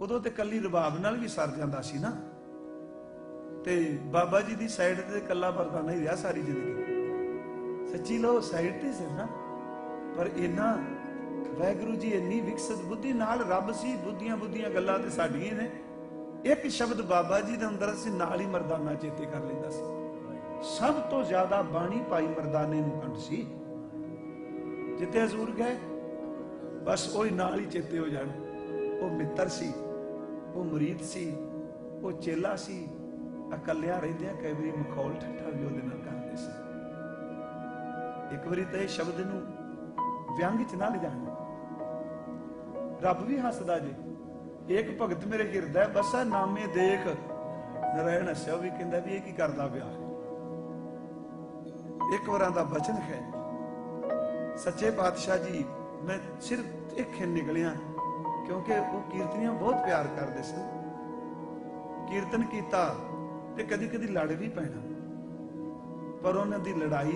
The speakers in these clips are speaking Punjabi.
ਉਦੋਂ ਤੇ ਕੱਲੀ ਰਬਾਬ ਨਾਲ ਵੀ ਸਰ ਜਾਂਦਾ ਸੀ ਨਾ। ਤੇ ਬਾਬਾ ਜੀ ਦੀ ਸਾਈਡ ਤੇ ਕੱਲਾ ਮਰਦਾਨਾ ਹੀ ਰਿਹਾ ਸਾਰੀ ਜ਼ਿੰਦਗੀ। ਸੱਚੀ ਲੋ ਸਾਈਡ ਤੇ ਸੀ ਨਾ। ਪਰ ਇਹਨਾਂ ਵੈਗੁਰੂ ਜੀ ਇੰਨੀ ਵਿਕਸਿਤ ਬੁੱਧੀ ਨਾਲ ਰੱਬ ਸੀ, ਬੁੱਧੀਆਂ ਬੁੱਧੀਆਂ ਗੱਲਾਂ ਤੇ ਸਾਡੀਆਂ ਨੇ। ਇੱਕ ਸ਼ਬਦ ਬਾਬਾ ਜੀ ਦੇ ਅੰਦਰ ਅਸੀਂ ਨਾਲ ਹੀ ਮਰਦਾਨਾ ਚੇਤੇ ਕਰ ਲੈਂਦਾ ਸੀ। ਸਭ ਤੋਂ ਜ਼ਿਆਦਾ ਬਾਣੀ ਪਾਈ ਮਰਦਾਨੇ ਨੂੰ ਕੰਡ ਸੀ। ਜਿੱਥੇ ਹਜ਼ੂਰ ਗਏ, ਬਸ ਉਹ ਹੀ ਨਾਲ ਹੀ ਚੇਤੇ ਹੋ ਜਾਣ। ਉਹ ਮਿੱਤਰ ਸੀ। ਉਹ ਮੁਰੀਦ ਸੀ, ਉਹ ਚੇਲਾ ਸੀ, ਇਕੱਲਿਆ ਰਹਿੰਦਿਆਂ ਕਈ ਵਾਰੀ ਮਖੌਲ ਠੱਠਾ ਵੀ ਉਹਦੇ ਨਾਲ ਕਰਦੇ ਸੀ। ਇੱਕ ਵਾਰੀ ਤਾਂ ਇਹ ਸ਼ਬਦ ਨੂੰ ਵਿਅੰਗ ਚ ਨਾ ਲਿਜਾਣ ਰੱਬ ਵੀ ਹੱਸਦਾ ਜੇ ਇੱਕ ਭਗਤ ਮੇਰੇ ਗਿਰਦਾ ਬਸਾ, ਨਾਮੇ ਦੇਖ। ਨਰਾਇਣ ਹੱਸਿਆ ਉਹ ਵੀ ਕਹਿੰਦਾ ਵੀ ਇਹ ਕੀ ਕਰਦਾ ਪਿਆ? ਇੱਕ ਵਾਰਾਂ ਦਾ ਬਚਨ ਹੈ। ਸੱਚੇ ਪਾਤਸ਼ਾਹ ਜੀ, ਮੈਂ ਸਿਰਫ ਇੱਕ ਨਿਕਲਿਆ। ਕਿਉਂਕਿ ਉਹ ਕੀਰਤਨੀਆਂ ਬਹੁਤ ਪਿਆਰ ਕਰਦੇ ਸਨ। ਕੀਰਤਨ ਕੀਤਾ ਤੇ ਕਦੀ ਕਦੀ ਲੜ ਵੀ ਪੈਣਾ। ਪਰ ਉਹਨਾਂ ਦੀ ਲੜਾਈ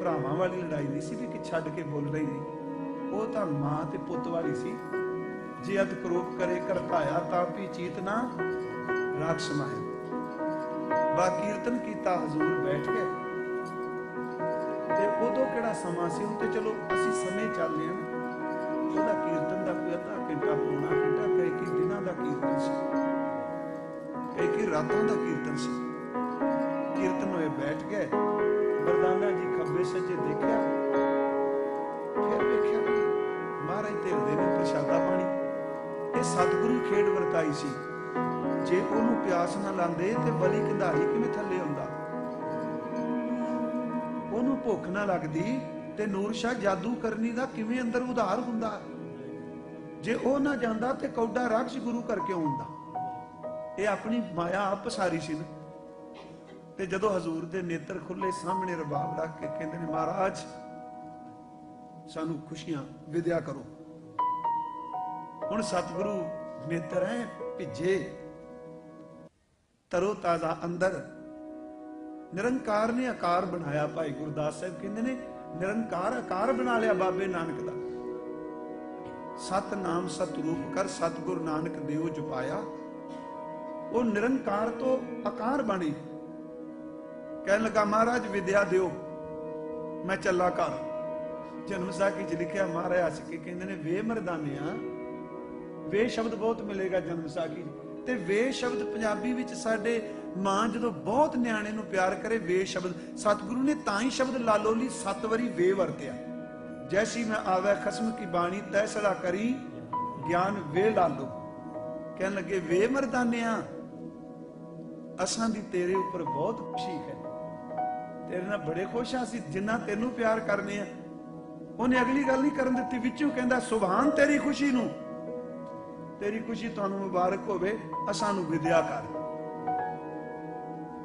ਭਰਾਵਾਂ ਵਾਲੀ ਲੜਾਈ ਨਹੀਂ ਸੀ ਕਿ ਛੱਡ ਕੇ ਬੋਲ ਰਹੀ ਨਹੀਂ ਉਹ ਤਾਂ ਮਾਂ ਤੇ ਪੁੱਤ ਵਾਲੀ ਸੀ। ਜੇ ਅਤ ਕਰੋਪ ਕਰੇ ਕਰਤਾਇਆ ਤਾਂ ਵੀ ਚੀਤ ਨਾ ਰਾਖ ਸਮਾਏ। ਬਾ ਕੀਰਤਨ ਕੀਤਾ ਹਜ਼ੂਰ ਬੈਠ ਗਏ ਤੇ ਉਦੋਂ ਕਿਹੜਾ ਸਮਾਂ ਸੀ? ਹੁਣ ਤੇ ਚਲੋ ਅਸੀਂ ਸਮੇਂ ਚੱਲਦੇ ਹਾਂ। ਘੰਟਾ ਪੌਣਾ ਘੰਟਾ ਕਈ ਕਿ ਦਿਨਾਂ ਦਾ ਕੀਰਤਨ ਸੀ। ਕਈ ਕਿ ਰਾਤਾਂ ਦਾ ਕੀਰਤਨ ਸੀ। ਕੀਰਤਨ ਹੋਏ ਬੈਠ ਗਏ, ਵਰਦਾਨਾ ਜੀ ਖੱਬੇ ਸੱਜੇ ਦੇਖਿਆ। ਫਿਰ ਵੇਖਿਆ ਕਿ ਮਹਾਰਾਜ ਧਿਰਦੇ ਨੇ, ਪ੍ਰਸ਼ਾਦਾ ਪਾਣੀ। ਇਹ ਸਤਿਗੁਰੂ ਖੇਡ ਵਰਤਾਈ ਸੀ। ਜੇ ਉਹਨੂੰ ਪਿਆਸ ਨਾ ਲਾਂਦੇ ਤੇ ਬਲੀ ਕੰਧਾਰੀ ਕਿਵੇਂ ਥੱਲੇ ਹੁੰਦਾ ਉਹਨੂੰ ਭੁੱਖ ਨਾ ਲੱਗਦੀ, ਤੇ ਨੂਰ ਸ਼ਾਹ ਜਾਦੂ ਕਰਨੀ ਦਾ ਕਿਵੇਂ ਅੰਦਰ ਉਧਾਰ ਹੁੰਦਾ? ਜੇ ਉਹ ਨਾ ਜਾਂਦਾ ਤੇ ਕੌਡਾ ਰਾਖਸ਼ ਗੁਰੂ ਕਰਕੇ ਆਉਂਦਾ ਇਹ ਆਪਣੀ ਮਾਇਆ ਆਪ ਪਸਾਰੀ ਸੀ ਨਾ। ਤੇ ਜਦੋਂ ਹਜ਼ੂਰ ਦੇ ਨੇਤਰ ਖੁੱਲੇ ਸਾਹਮਣੇ ਰਬਾਬ ਰੱਖ ਕੇ ਕਹਿੰਦੇ ਨੇ, ਮਹਾਰਾਜ, ਸਾਨੂੰ ਖੁਸ਼ੀਆਂ, ਵਿਦਿਆ ਕਰੋ। ਹੁਣ ਸਤਿਗੁਰੂ ਨੇਤਰ ਹੈ, ਭਿੱਜੇ। ਤਰੋ ਤਾਜ਼ਾ ਅੰਦਰ। ਨਿਰੰਕਾਰ ਨੇ ਆਕਾਰ ਬਣਾਇਆ, ਭਾਈ ਗੁਰਦਾਸ ਸਾਹਿਬ ਕਹਿੰਦੇ ਨੇ, ਨਿਰੰਕਾਰ ਆਕਾਰ ਬਣਾ ਲਿਆ ਬਾਬੇ ਨਾਨਕ ਦਾ। ਸਤ ਨਾਮ ਸਤ ਰੂਪ ਕਰ ਸਤਗੁਰ ਨਾਨਕ ਦੇਵ ਜਪਾਇਆ। ਉਹ ਨਿਰੰਕਾਰ ਤੋਂ ਆਕਾਰ ਬਣੇ। ਕਹਿਣ ਲੱਗਾ, ਮਹਾਰਾਜ, ਵਿਦਿਆ ਦਿਓ। ਮੈਂ ਚੱਲਾ ਘਰ। ਜਨਮ ਸਾਖੀ ਚ ਲਿਖਿਆ, ਮਹਾਰਾਜ ਹੱਸ ਕਹਿੰਦੇ ਨੇ, ਵੇ ਮਰਦਾਨਿਆ ਵੇ ਸ਼ਬਦ ਬਹੁਤ ਮਿਲੇਗਾ ਜਨਮ ਸਾਖੀ ਤੇ ਵੇ ਸ਼ਬਦ ਪੰਜਾਬੀ ਵਿੱਚ ਸਾਡੇ ਮਾਂ ਜਦੋਂ ਬਹੁਤ ਨਿਆਣੇ ਨੂੰ ਪਿਆਰ ਕਰੇ, ਵੇ ਸ਼ਬਦ। ਸਤਿਗੁਰੂ ਨੇ ਤਾਂ ਹੀ ਸ਼ਬਦ ਲਾਲੋਲੀ ਸੱਤ ਵਾਰੀ ਵੇ ਵਰਤਿਆ। ਜੈਸੀ ਮੈਂ ਆਵੇ ਖਸਮ ਕੀ ਬਾਣੀ ਤੈ ਸੜਾ ਕਰੀ ਗਿਆਨ ਵੇ ਲਾਲੋ ਕਹਿਣ ਲੱਗੇ ਵੇ ਮਰਦਾਨਿਆ ਅਸਾਂ ਦੀ ਤੇਰੇ ਉੱਪਰ ਬਹੁਤ ਖੁਸ਼ੀ ਹੈ ਤੇਰੇ ਨਾਲ ਬੜੇ ਖੁਸ਼ ਆ ਅਸੀਂ ਜਿੰਨਾ ਤੈਨੂੰ ਪਿਆਰ ਕਰਨੇ ਆ ਉਹਨੇ ਅਗਲੀ ਗੱਲ ਨਹੀਂ ਕਰਨ ਦਿੱਤੀ ਵਿੱਚੋਂ ਕਹਿੰਦਾ ਸੁਭਾਨ ਤੇਰੀ ਖੁਸ਼ੀ ਨੂੰ ਤੇਰੀ ਖੁਸ਼ੀ ਤੁਹਾਨੂੰ ਮੁਬਾਰਕ ਹੋਵੇ ਅਸਾਂ ਨੂੰ ਵਿਦਿਆ ਕਰ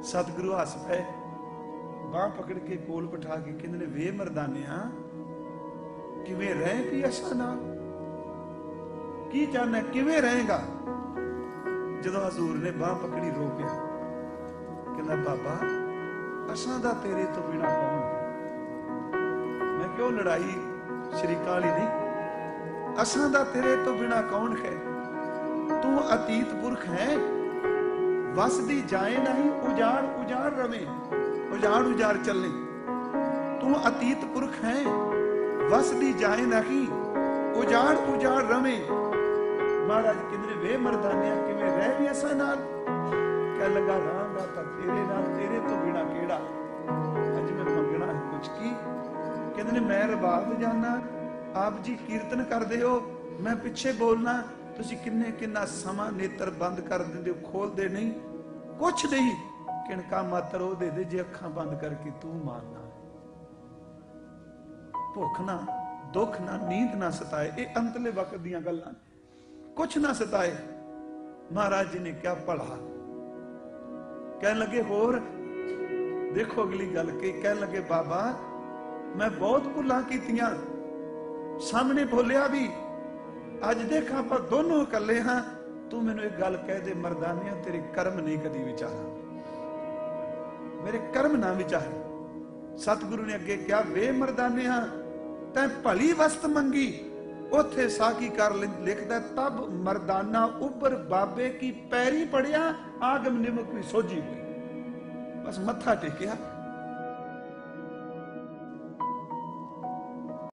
ਸਤਿਗੁਰੂ ਹੱਸ ਪਏ ਬਾਹ ਪਕੜ ਕੇ ਕੋਲ ਬਿਠਾ ਕੇ ਕਹਿੰਦੇ ਨੇ ਵੇ ਮਰਦਾਨਿਆ ਕਿਵੇਂ ਰਹਿ ਪੀ ਅਸਾਂ ਨਾਲ? ਕੀ ਚਾਹਨਾ ਕਿਵੇਂ ਰਹੇਗਾ? ਜਦੋਂ ਹਜ਼ੂਰ ਨੇ ਬਾਹ ਪਕੜੀ ਰੋ ਪਿਆ ਕਹਿੰਦਾ, ਬਾਬਾ ਅਸਾਂ ਦਾ ਤੇਰੇ ਤੋਂ ਬਿਨਾ ਕੌਣ ਮੈਂ ਕਿਉਂ ਲੜਾਈ ਸ਼ਰੀਕਾਂ ਵਾਲੀ ਨਹੀਂ। ਅਸਾਂ ਦਾ ਤੇਰੇ ਤੋਂ ਬਿਨਾ ਕੌਣ ਹੈ? ਤੂੰ ਅਤੀਤ ਪੁਰਖ ਹੈ। ਵਸਦੀ ਜਾਏ ਨਹੀਂ, ਉਜਾੜ ਉਜਾੜ ਰਵੇ, ਉਜਾੜ ਉਜਾੜ ਚੱਲੇ। ਤੂੰ ਅਤੀਤ ਪੁਰਖ ਹੈ। ਵਸਦੀ ਜਾਏ ਨਹੀਂ, ਉਜਾੜ ਉਜਾੜ ਰਵੇ। ਮਹਾਰਾਜ ਕਿੰਨੇ ਵੇ ਮਰਦਾਨਿਆ ਕਿਵੇਂ ਰਹਿ ਵੀ ਅਸਾਂ ਨਾਲ। ਕਹਿ ਲਗਾ ਰਾਂਗਾ ਤਾਂ ਤੇਰੇ ਨਾਲ, ਤੇਰੇ ਤੋਂ ਬਿਨਾ ਕਿਹੜਾ? ਅੱਜ ਮੈਂ ਮੰਗਣਾ ਹੈ ਕੁਝ ਕੀ? ਕਹਿੰਦੇ ਨੇ, ਮੈਂ ਰਬਾਬ ਜਾਣਾ ਆਪ ਜੀ ਕੀਰਤਨ ਕਰਦੇ ਹੋ, ਮੈਂ ਪਿੱਛੇ ਬੋਲਣਾ, ਤੁਸੀਂ ਕਿੰਨੇ ਕਿੰਨਾ ਸਮਾਂ ਨੇਤਰ ਬੰਦ ਕਰ ਦਿੰਦੇ ਹੋ, ਖੋਲਦੇ ਨਹੀਂ, ਕੁਛ ਨਹੀਂ। ਕਿਣਕਾ ਮਾਤਰ ਉਹ ਦੇ ਦੇ, ਜੇ ਅੱਖਾਂ ਬੰਦ ਕਰਕੇ ਤੂੰ ਮਾਰਨਾ। ਭੁੱਖ ਨਾ, ਦੁੱਖ ਨਾ, ਨੀਂਦ ਨਾ ਸਤਾਏ। ਇਹ ਅੰਤਲੇ ਵਕਤ ਦੀਆਂ ਗੱਲਾਂ ਕੁਛ ਨਾ ਸਤਾਏ। ਮਹਾਰਾਜ ਜੀ ਨੇ ਕਿਹਾ, ਭਲਾ। ਕਹਿਣ ਲੱਗੇ, ਹੋਰ? ਦੇਖੋ ਅਗਲੀ ਗੱਲ ਕੀ ਕਹਿਣ ਲੱਗੇ, ਬਾਬਾ, ਮੈਂ ਬਹੁਤ ਭੁੱਲਾਂ ਕੀਤੀਆਂ। ਸਾਹਮਣੇ ਬੋਲਿਆ ਵੀ, ਅੱਜ ਦੇਖਾਂ ਆਪਾਂ ਦੋਨੋਂ ਇਕੱਲੇ ਹਾਂ। ਤੂੰ ਮੈਨੂੰ ਇੱਕ ਗੱਲ ਕਹਿ ਦੇ, ਮਰਦਾਨਿਆ, ਤੇਰੇ ਕਰਮ ਨਹੀਂ ਕਦੀ ਵਿਚਾਰਾਂ। ਮੇਰੇ ਕਰਮ ਨਾ ਵਿਚਾਰੇ। ਸਤਿਗੁਰੂ ਨੇ ਅੱਗੇ ਕਿਹਾ, ਵੇ ਮਰਦਾਨਿਆ ਤੈ ਭਲੀ ਵਸਤ ਮੰਗੀ। ਉੱਥੇ ਸਾਕੀ ਕਰ ਲਿਖਦਾ, ਤਬ ਮਰਦਾਨਾ ਉੱਪਰ ਬਾਬੇ ਕੀ ਪੈਰੀ ਪੜਿਆ, ਆਗਮ ਨਿਮਕ ਵੀ ਸੋਝੀ ਹੋਈ। ਬਸ ਮੱਥਾ ਟੇਕਿਆ।